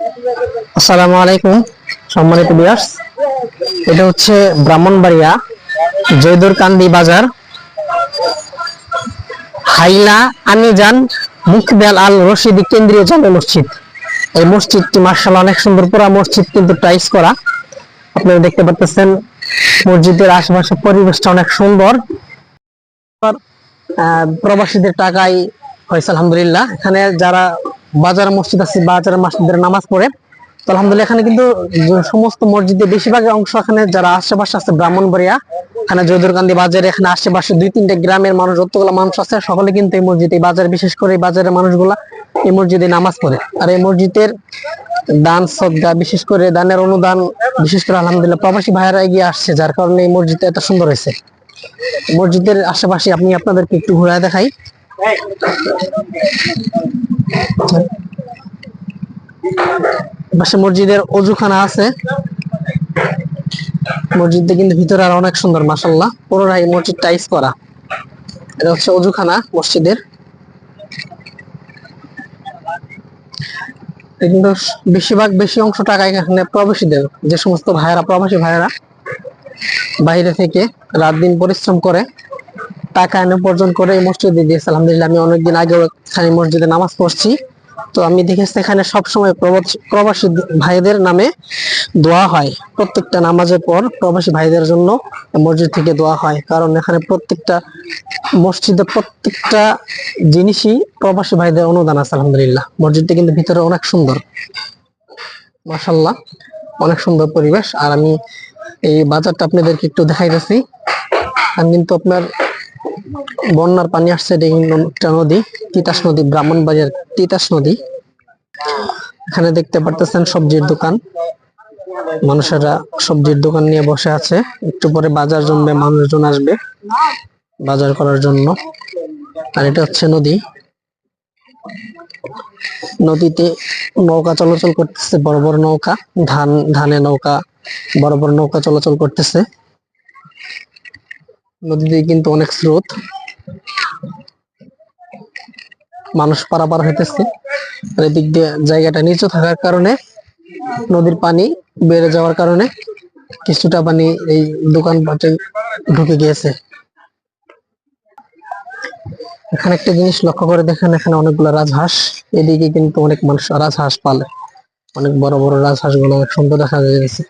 আসসালামু আলাইকুম, সম্মানিত বিয়ার্স এটা হচ্ছে ব্রাহ্মণবাড়িয়া জয়দুর কান্দি বাজার। হাইলা আনিজান মুখবেল আল রশিদি কেন্দ্রীয় জামে মসজিদ। এই মসজিদটি মার্শাল অনেক সুন্দর, পুরা মসজিদ কিন্তু টাইস করা। আপনারা দেখতে পাচ্ছেন মসজিদের আশেপাশে পরিবেশটা অনেক সুন্দর। প্রবাসীদের টাকায় হয়েছে, আলহামদুলিল্লাহ। এখানে যারা বাজার মসজিদ আছে, বাজার মসজিদের নামাজ পড়ে। তো আলহামদুলিল্লাহ এখানে কিন্তু সমস্ত মসজিদের বেশিরভাগ অংশ এখানে যারা আশেপাশে আছে, ব্রাহ্মণবাড়িয়া, এখানে জয়দুরকান্দি বাজারে, এখানে আশেপাশে দুই তিনটে গ্রামের মানুষ, যতগুলো মানুষ আছে, সকলে কিন্তু এই মসজিদে বাজারে, বিশেষ করে এই বাজারের মানুষগুলা এই মসজিদে নামাজ পড়ে। আর এই মসজিদের দান সদ্গা বিশেষ করে দানের অনুদান, বিশেষ করে আলহামদুলিল্লাহ প্রবাসী ভাইয়েরা এগিয়ে আসছে, যার কারণে এই মসজিদটা এত সুন্দর হয়েছে। মসজিদের আশেপাশে আপনি আপনাদেরকে একটু ঘুরায় দেখাই। পাশে মসজিদের অজুখানা আছে। মসজিদটা কিন্তু ভিতরে আর অনেক সুন্দর মাসাল্লাহ পুরোটাই মসজিদ টাইস করা। এটা হচ্ছে অজুখানা মসজিদের। কিন্তু বেশিরভাগ বেশি অংশ টাকা এখানে প্রবাসীদের, যে সমস্ত ভাইয়েরা, প্রবাসী ভাইয়েরা বাইরে থেকে রাত দিন পরিশ্রম করে। টাকা এনে উপার্জন করে এই মসজিদে দিয়েছে। আলহামদুলিল্লাহ, আমি অনেকদিন আগে এখানে মসজিদে নামাজ পড়ছি। তো আমি দেখেছি এখানে সবসময় প্রবাসী- ভাইদের নামে দোয়া হয়। প্রত্যেকটা নামাজের পর প্রবাসী ভাইদের জন্য মসজিদ থেকে দোয়া হয়। কারণ এখানে প্রত্যেকটা মসজিদে প্রত্যেকটা জিনিসই প্রবাসী ভাইদের অনুদান আছে, আলহামদুলিল্লাহ। মসজিদটা কিন্তু ভিতরে অনেক সুন্দর। মাসাল্লাহ অনেক সুন্দর পরিবেশ। আর আমি এই বাজারটা আপনাদেরকে একটু দেখাইতেছি। আর কিন্তু আপনার বন্যার পানি আসছে একটা নদী, তিতাস নদী, ব্রাহ্মণবাড়িয়ার তিতাস নদী। এখানে দেখতে পারতেছেন সবজির দোকান। মানুষেরা সবজির দোকান নিয়ে বসে আছে। একটু পরে বাজার জমবে, মানুষজন আসবে বাজার করার জন্য। আর এটা হচ্ছে নদী। নদীতে নৌকা চলাচল করতেছে, বড় বড় নৌকা, ধান, ধানে নৌকা, বড় বড় নৌকা চলাচল করতেছে। নদীতে কিন্তু অনেক স্রোত। মানুষ পারাপার হইতেছে। আর এদিক দিয়ে জায়গাটা নিচু থাকার কারণে নদীর পানি বেড়ে যাওয়ার কারণে কিছুটা পানি এই দোকানপাটে ঢুকে গিয়েছে। এখানে একটা জিনিস লক্ষ্য করে দেখেন, এখানে অনেকগুলো রাজহাঁস। এদিকে কিন্তু অনেক মানুষ রাজহাঁস পালে। অনেক বড় বড় রাজহাঁসগুলো অনেক সুন্দর দেখা যাচ্ছে।